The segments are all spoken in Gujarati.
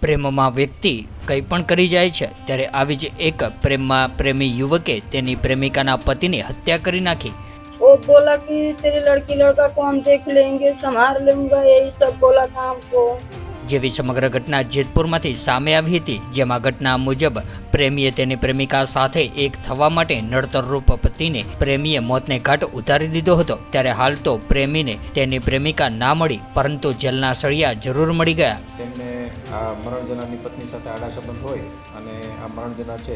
પ્રેમમાં વ્યક્તિ કંઈ પણ કરી જાય છે ત્યારે આવી જ એક પ્રેમમાં પ્રેમી યુવકે તેની પ્રેમિકાના પતિની હત્યા કરી નાખી वो बोला कि तेरी लड़की लड़का को हम देख लेंगे संभाल लूंगा यही सब बोला था हमको જેવી સમગ્ર ઘટના જેતપુરમાંથી સામે આવી હતી જેમાં ઘટના મુજબ પ્રેમીએ તેની પ્રેમિકા સાથે એક થવા માટે નડતરરૂપ પતિને પ્રેમીએ મોતને ઘાટ ઉતારી દીધો હતો ત્યારે હાલ તો પ્રેમીને તેની પ્રેમિકા ના મળી પરંતુ જેલના સળિયા જરૂર મળી ગયા તેમને આ મરણ જનારની પત્ની સાથે આડા સંબંધ હોય અને આ મરણ જનાર છે,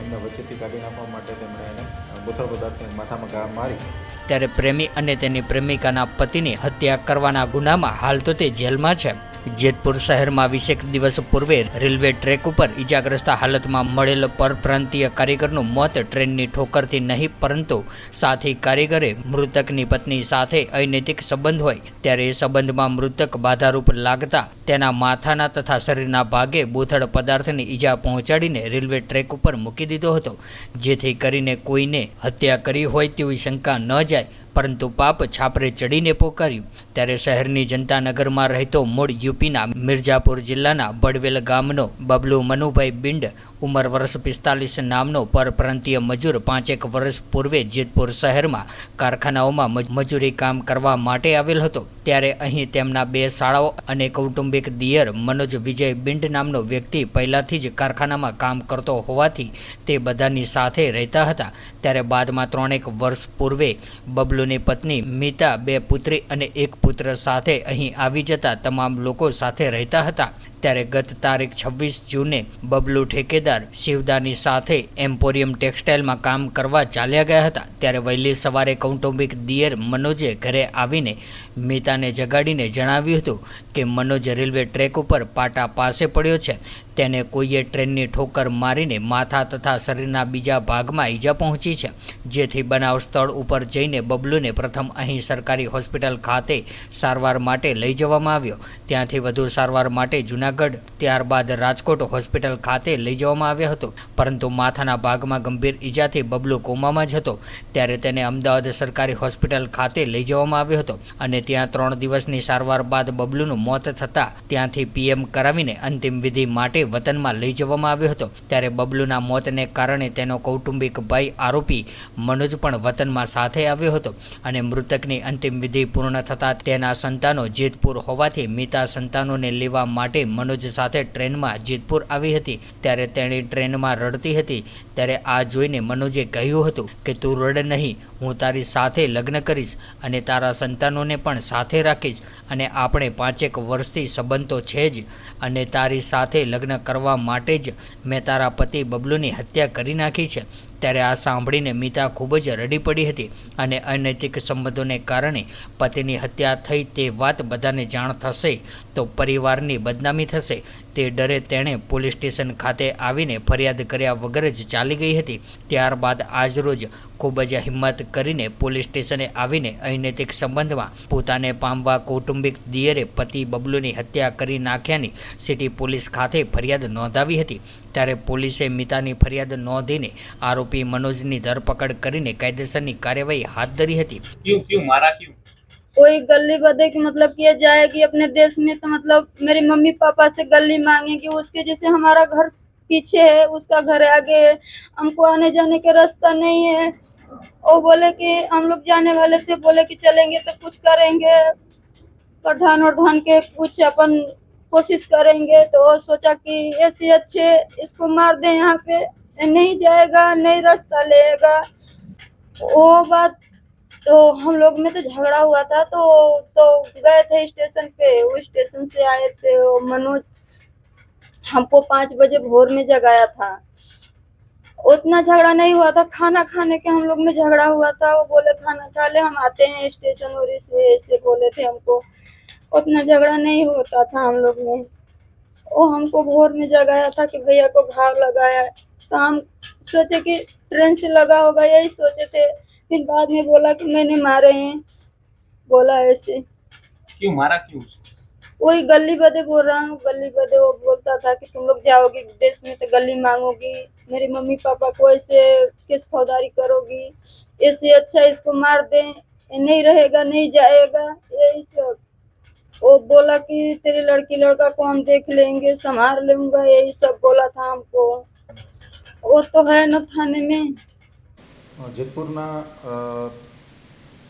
એમને વચ્ચેથી કાઢી નાખવા માટે તેમણે એને બોથડ પદાર્થને માથામાં ઘા મારી. ત્યારે પ્રેમી અને તેની પ્રેમિકાના પતિની હત્યા કરવાના ગુનામાં હાલ તો તે જેલમાં છે. જેતપુર શહેરમાં વીસેક દિવસ પૂર્વે રેલવે ટ્રેક ઉપર ઈજાગ્રસ્ત હાલતમાં મળેલ પરપ્રાંતીય કારીગરનું મોત ટ્રેનની ઠોકરથી નહીં, પરંતુ સાથી કારીગરે મૃતકની પત્ની સાથે અનૈતિક સંબંધ હોય ત્યારે એ સંબંધમાં મૃતક બાધારૂપ લાગતા તેના માથાના તથા શરીરના ભાગે બોથડ પદાર્થની ઈજા પહોંચાડીને રેલવે ટ્રેક ઉપર મૂકી દીધો હતો, જેથી કરીને કોઈને હત્યા કરી હોય તેવી શંકા ન જાય પરંતુ પાપ છાપરે ચડીને પોકાર્યું. ત્યારે શહેરની જનતા નગરમાં રહેતો મૂળ યુપીના મિર્જાપુર જિલ્લાના બડવેલ ગામનો બબલુ મનુભાઈ બિંડ ઉંમર વર્ષ પિસ્તાલીસ નામનો પરપ્રાંતીય મજૂર પાંચેક વર્ષ પૂર્વે જેતપુર શહેરમાં કારખાનાઓમાં મજ- મજૂરી કામ કરવા માટે આવેલ હતો. ત્યારે અહીં તેમના બે શાળાઓ અને કૌટુંબિક દિયર મનોજ વિજય બિંડ નામનો વ્યક્તિ પહેલાંથી જ કારખાનામાં કામ કરતો હોવાથી તે બધાની સાથે રહેતા હતા. ત્યારે બાદમાં ત્રણેક વર્ષ પૂર્વે બબલુની પત્ની મીતા, બે પુત્રી અને એક પુત્ર સાથે અહીં આવી જતા તમામ લોકો સાથે રહેતા હતા. ત્યારે ગત તારીખ છવ્વીસ જૂને બબલુ ઠેકેદાર શિવદાની સાથે એમ્પોરિયમ ટેક્સટાઇલમાં કામ કરવા ચાલ્યા ગયા હતા. ત્યારે વહેલી સવારે કૌટુંબિક દિયર મનોજે ઘરે આવીને મીતાને જગાડીને જણાવ્યું હતું કે મનોજ રેલવે ટ્રેક ઉપર પાટા પાસે પડ્યો છે. તેને કોઈએ ટ્રેનની ઠોકર મારીને માથા તથા શરીરના બીજા ભાગમાં ઈજા પહોંચી છે. જેથી બનાવ સ્થળ ઉપર જઈને બબલુને પ્રથમ અહીં સરકારી હોસ્પિટલ ખાતે સારવાર માટે લઈ જવામાં આવ્યો. ત્યાંથી વધુ સારવાર માટે જૂનાગઢ, ત્યારબાદ રાજકોટ હોસ્પિટલ ખાતે લઈ જવામાં આવ્યો હતો. પરંતુ માથાના ભાગમાં ગંભીર ઈજાથી બબલુ કોમામાં જ હતો. ત્યારે તેને અમદાવાદ સરકારી હોસ્પિટલ ખાતે લઈ જવામાં આવ્યો હતો અને ત્યાં ત્રણ દિવસની સારવાર બાદ બબલુનું મોત થતાં ત્યાંથી પીએમ કરાવીને અંતિમ વિધિ માટે વતનમાં લઈ જવામાં આવ્યો હતો. ત્યારે બબલુના મોતને કારણે તેનો કૌટુંબિક ભાઈ આરોપી મનોજ પણ વતનમાં સાથે આવ્યો હતો અને મૃતકની અંતિમ વિધિ પૂર્ણ થતાં તેના સંતાનો જેતપુર હોવાથી મીતા સંતાનોને લેવા માટે મનોજ સાથે ટ્રેનમાં જેતપુર આવી હતી. ત્યારે તેણી ટ્રેનમાં રડતી હતી. ત્યારે આ જોઈને મનોજે કહ્યું હતું કે, તું રડ નહીં, હું તારી સાથે લગ્ન કરીશ અને તારા સંતાનોને પણ સાથે રાખીશ અને આપણે પાંચેક વર્ષથી સંબંધો છે જ અને તારી સાથે લગ્ન કરવા માટે જ મેં તારા પતિ બબલુની હત્યા કરી નાખી છે. ત્યારે આ સાંભળીને મીતા ખૂબ જ રડી પડી હતી અને અનૈતિક સંબંધોને કારણે પતિની હત્યા થઈ તે વાત બધાને જાણ થશે તો પરિવારની બદનામી થશે. તે ડરે તેણે પોલીસ સ્ટેશન ખાતે આવીને ફરિયાદ કર્યા વગર જ ચાલી ગઈ હતી. ત્યારબાદ આજરોજ ખૂબ જ હિંમત કરીને પોલીસ સ્ટેશને આવીને અનૈતિક સંબંધમાં પોતાને પામવા કૌટુંબિક દિયરે પતિ બબલુની હત્યા કરી નાખ્યાની સિટી પોલીસ ખાતે ફરિયાદ નોંધાવી હતી. ત્યારે પોલીસે મિતાની ફરિયાદ નોંધીને આરોપી મનોજની ધરપકડ કરીને કાયદેસરની કાર્યવાહી હાથ ધરી હતી क्यों क्यों मारा क्यों कोई गली बदे की मतलब किया जाएगी अपने देश में तो मतलब मेरी मम्मी पापा से गली मांगेगी उसके जैसे हमारा घर पीछे है उसका घर आगे है हमको आने जाने का रास्ता नहीं है वो बोले कि हम लोग जाने वाले थे बोले कि चलेंगे तो कुछ करेंगे प्रधान वरधान के कुछ अपन कोशिश करेंगे तो सोचा कि ऐसे अच्छे इसको मार दे यहाँ पे नहीं जाएगा, नहीं रास्ता लेगा। वो बात तो हम लोग में तो झगड़ा हुआ था तो तो गए थे स्टेशन पे। वो स्टेशन से आए थे वो मनोज। हमको पाँच बजे भोर में जगाया था। उतना झगड़ा नहीं हुआ था। खाना खाने के हम लोग में झगड़ा हुआ था। वो बोले, खाना खा ले, हम आते हैं स्टेशन और इसे ऐसे बोले थे हमको। उतना झगड़ा नहीं होता था हम लोग में। वो हमको भोर में जगाया था कि भैया को घाव लगाया। तो हम सोचे कि ट्रेन से लगा होगा यही सोचे थे। फिर बाद में बोला कि मैंने मारे हैं। बोला ऐसे। क्यों मारा क्यों? वही गली बदे बोल रहा हूँ गली बदे वो बोलता था कि तुम लोग जाओगी देश में तो गली मांगोगी। मेरे मम्मी पापा को ऐसे किस फौदारी करोगी। ऐसे अच्छा इसको मार दे नहीं रहेगा नहीं जाएगा यही सब। वो बोला कि तेरी लड़की लड़का को हम देख लेंगे संभाल लूँगा यही सब बोला था हमको। वो तो है न थाने में અ, જેતપુરના અ,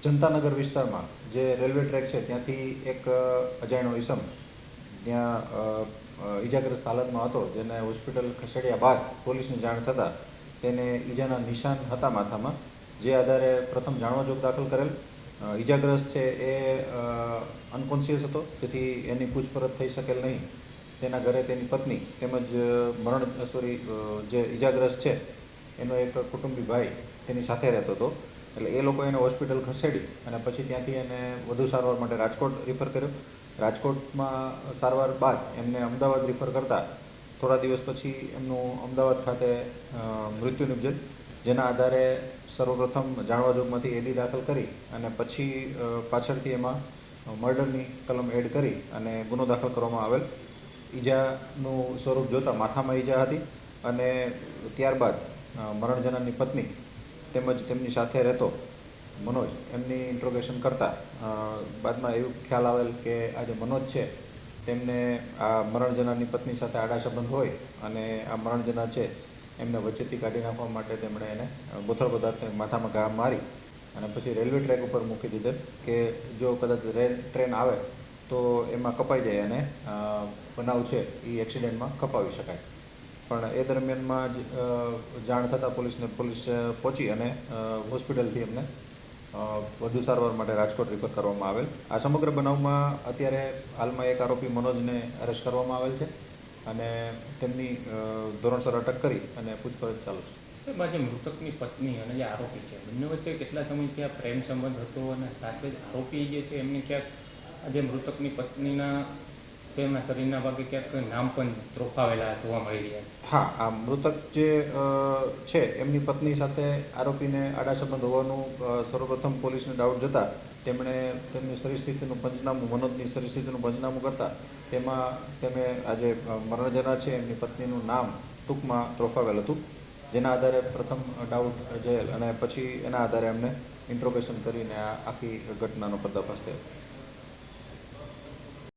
જનતાનગર વિસ્તારમાં જે રેલવે ટ્રેક છે ત્યાંથી એક અ, અજાણ્યો ઈસમ ત્યાં અ, અ, ઈજાગ્રસ્ત હાલતમાં હતો જેને હોસ્પિટલ ખસેડ્યા બાદ પોલીસને જાણ થતાં તેને ઈજાના નિશાન હતા માથામાં જે આધારે પ્રથમ જાણવાજોગ દાખલ કરેલ અ, ઈજાગ્રસ્ત છે એ અનકોન્શિયસ હતો જેથી એની પૂછપરછ થઈ શકેલ નહીં તેના ઘરે તેની પત્ની તેમજ મરણ સોરી જે ઈજાગ્રસ્ત છે, એનો એક કુટુંબી ભાઈ તેની સાથે રહેતો હતો. એટલે એ લોકો એને હોસ્પિટલ ખસેડી અને પછી ત્યાંથી એને વધુ સારવાર માટે રાજકોટ રિફર કર્યો. રાજકોટમાં સારવાર બાદ એમને અમદાવાદ રિફર કરતા થોડા દિવસ પછી એમનું અમદાવાદ ખાતે મૃત્યુ નિપજેલ જેના આધારે સર્વપ્રથમ જાણવાજોગમાંથી એડી દાખલ કરી અને પછી પાછળથી એમાં મર્ડરની કલમ એડ કરી અને ગુનો દાખલ કરવામાં આવેલ. ઈજાનું સ્વરૂપ જોતાં માથામાં ઈજા હતી અને ત્યારબાદ મરણ પત્ની તેમજ તેમની સાથે રહેતો મનોજ એમની ઇન્ટ્રોગેશન કરતાં બાદમાં એવું ખ્યાલ આવેલ કે આ જે મનોજ છે, તેમને આ મરણ જનારની પત્ની સાથે આડા સંબંધ હોય અને આ મરણ જનાર છે, એમને વચ્ચેથી કાઢી નાખવા માટે તેમણે એને બોથડ પદાર્થને માથામાં ઘા મારી અને પછી રેલવે ટ્રેક ઉપર મૂકી દીધેલ કે જો કદાચ ટ્રેન આવે તો એમાં કપાઈ જાય અને બનાવ છે એ એક્સિડન્ટમાં કપાવી શકાય. પણ એ દરમિયાનમાં જાણ થતાં પોલીસને, પોલીસ પહોંચી અને હોસ્પિટલથી એમને વધુ સારવાર માટે રાજકોટ રિફર કરવામાં આવેલ. આ સમગ્ર બનાવમાં અત્યારે હાલમાં એક આરોપી મનોજને અરેસ્ટ કરવામાં આવેલ છે અને તેમની ધોરણસર અટક કરી અને પૂછપરછ ચાલુ છે. સાહેબ મૃતકની પત્ની અને જે આરોપી છે, બંને વચ્ચે કેટલા સમય ત્યાં પ્રેમ સંબંધ હતો અને સાથે જ આરોપી જે છે, એમને ક્યાંક આ જે મૃતકની પત્નીના તેમના શરીરના ભાગે ક્યાંક નામ પણ ત્રોફાવેલા જોવા મળી રહ્યા હા, આ મૃતક જે છે, એમની પત્ની સાથે આરોપીને આડા સંબંધ હોવાનું સર્વપ્રથમ પોલીસને ડાઉટ જતા તેમણે તેમની પરિસ્થિતિનું પંચનામું, મનોજની શરીરસ્થિતિનું પંચનામું કરતા તેમાં તેમણે આજે મરણ છે. એમની પત્નીનું નામ ટૂંકમાં ત્રોફાવેલ હતું. જેના આધારે પ્રથમ ડાઉટ જયેલ અને પછી એના આધારે એમને ઇન્ટ્રોગેશન કરીને આ આખી ઘટનાનો પર્દાફાશ થયો.